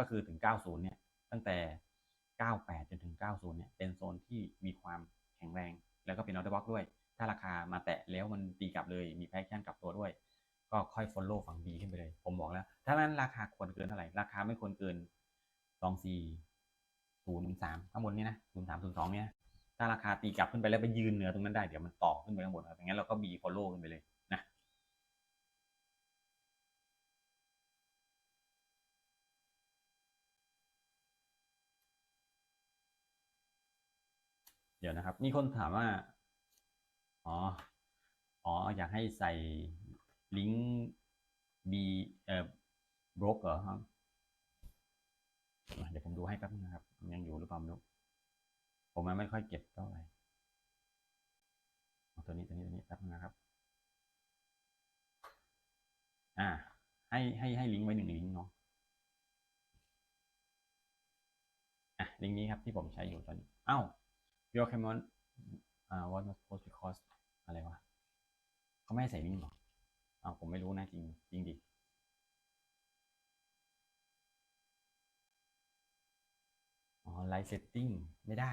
ก็คือถึง 90 เนี่ย ตั้งแต่ 98 จนถึง 90 เนี่ย เป็นโซนที่มีความแข็งแรง แล้วก็เป็นออเดอร์บล็อกด้วย ถ้าราคามาแตะแล้วมันตีกลับเลย มีแพคชั่นกลับตัวด้วย ก็ค่อย follow ฝั่ง B ขึ้นไปเลย ผมบอกแล้ว ถ้านั้นราคาควรเกินเท่าไหร่ ราคาไม่ควรเกิน 2403 ข้างบนนี้นะ 0302 เนี่ย ถ้าราคาตีกลับขึ้นไปแล้วไปยืนเหนือตรงนั้นได้ เดี๋ยวมันต่อขึ้นไปข้างบนอย่างนั้นเราก็ B follow ขึ้นไปเลยนะ เดี๋ยวนะครับ มีคนถามว่า อ๋อ อ๋อ อยากให้ใส่ลิงก์ B เอ่อบล็อกเหรอครับ เดี๋ยวผมดูให้แป๊บนึงนะครับ ยังอยู่หรือเปล่าไม่รู้ ผมไม่ค่อยเก็บเท่าไหร่ตัวนี้ตัวนี้ตัวนี้แป๊บนึงนะครับ อ่า ให้ให้ให้ลิงก์ไว้หนึ่งลิงก์เนาะอะลิงก์นี้ครับที่ผมใช้อยู่ตอนนี้ อ้าว Your Camon อ่า what not post because อะไรวะเขาไม่ให้ใส่ลิงหรออ้าวผมไม่รู้นะจริง จริงดิอ๋อไลท์เซตติ้งไม่ได้